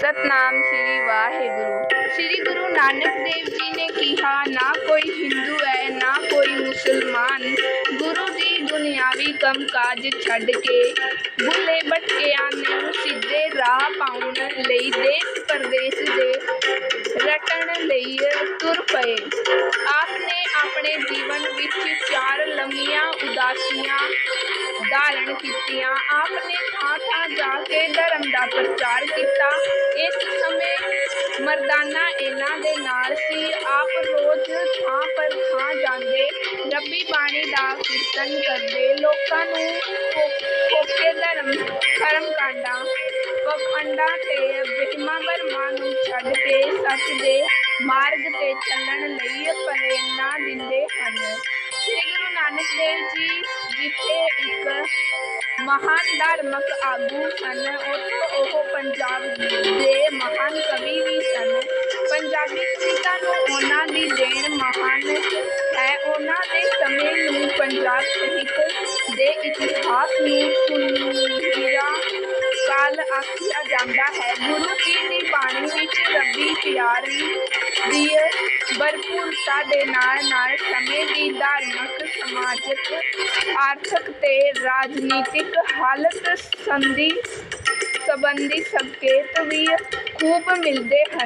ਸਤਨਾਮ ਸ੍ਰੀ ਵਾਹਿਗੁਰੂ। ਸ੍ਰੀ ਗੁਰੂ ਨਾਨਕ ਦੇਵ ਜੀ ਨੇ ਕਿਹਾ, ਨਾ ਕੋਈ ਹਿੰਦੂ ਹੈ ਨਾ ਕੋਈ ਮੁਸਲਮਾਨ। ਗੁਰੂ ਜੀ ਦੁਨਿਆਵੀ ਕੰਮ ਕਾਜ ਛੱਡ ਕੇ ਭੁੱਲੇ ਭਟਕਿਆਂ ਨੂੰ ਸਿੱਧੇ ਰਾਹ ਪਾਉਣ ਲਈ ਦੇਸ਼ ਪਰਦੇਸ ਦੇ ਰਟਣ ਲਈ ਤੁਰ ਪਏ। ਆਪ ਨੇ ਆਪਣੇ ਜੀਵਨ ਵਿੱਚ ਚਾਰ ਲੰਮੀਆਂ ਉਦਾਸੀਆਂ ਧਾਰਨ ਕੀਤੀਆਂ। ਆਪ ਨੇ ਥਾਂ ਥਾਂ ਜਾ ਕੇ ਧਰਮ ਦਾ ਪ੍ਰਚਾਰ ਕੀਤਾ। ਇਸ ਸਮੇਂ ਮਰਦਾਨਾ ਇਹਨਾਂ ਦੇ ਨਾਲ ਸੀ। ਆਪ ਰੋਜ਼ ਥਾਂ ਪਰ ਥਾਂ ਜਾਂਦੇ, ਰੱਬੀ ਬਾਣੀ ਦਾ ਕੀਰਤਨ ਕਰਦੇ। ਲੋਕਾਂ ਨੂੰ ਫੋ- ਧਰਮ, ਕਰਮ ਕਾਂਡਾਂ ਪਖੰਡਾਂ ਤੇ ਵਹਿਮਾਂ ਭਰਮਾਂ ਨੂੰ ਛੱਡ ਕੇ ਸੱਚ ਦੇ ਮਾਰਗ ਤੇ ਚੱਲਣ ਲਈ ਪ੍ਰੇਰਨਾ ਦਿੰਦੇ ਹਨ। ਸ੍ਰੀ ਗੁਰੂ ਨਾਨਕ ਦੇਵ ਜੀ ਮਹਾਨ ਧਾਰਮਿਕ ਆਗੂ ਸਨ। ਉੱਥੇ ਉਹ ਪੰਜਾਬ ਦੇ ਮਹਾਨ ਕਵੀ ਵੀ ਸਨ। ਪੰਜਾਬੀ ਕਵਿਤਾ ਨੂੰ ਉਹਨਾਂ ਦੀ ਦੇਣ ਮਹਾਨ ਹੈ। ਉਹਨਾਂ ਦੇ ਸਮੇਂ ਨੂੰ ਪੰਜਾਬ ਸਾਹਿਤ ਦੇ ਇਤਿਹਾਸ ਨੂੰ ਸੁਨਹਿਰਾ ਆਖਿਆ ਹੈ। ਗੁਰੂ ਜੀ ਦੀ ਬਾਣੀ ਵਿੱਚ ਰੱਬੀ ਪਿਆਰੀ ਦੀ ਭਰਪੂਰਤਾ ਦੇ ਨਾਲ ਨਾਲ ਸਮੇਂ ਦੀ ਧਾਰਮਿਕ, ਸਮਾਜਿਕ, ਆਰਥਿਕ ਤੇ ਰਾਜਨੀਤਿਕ ਹਾਲਤ ਸੰਧੀ ਸੰਬੰਧੀ ਸੰਕੇਤ ਵੀ ਖੂਬ ਮਿਲਦੇ ਹਨ।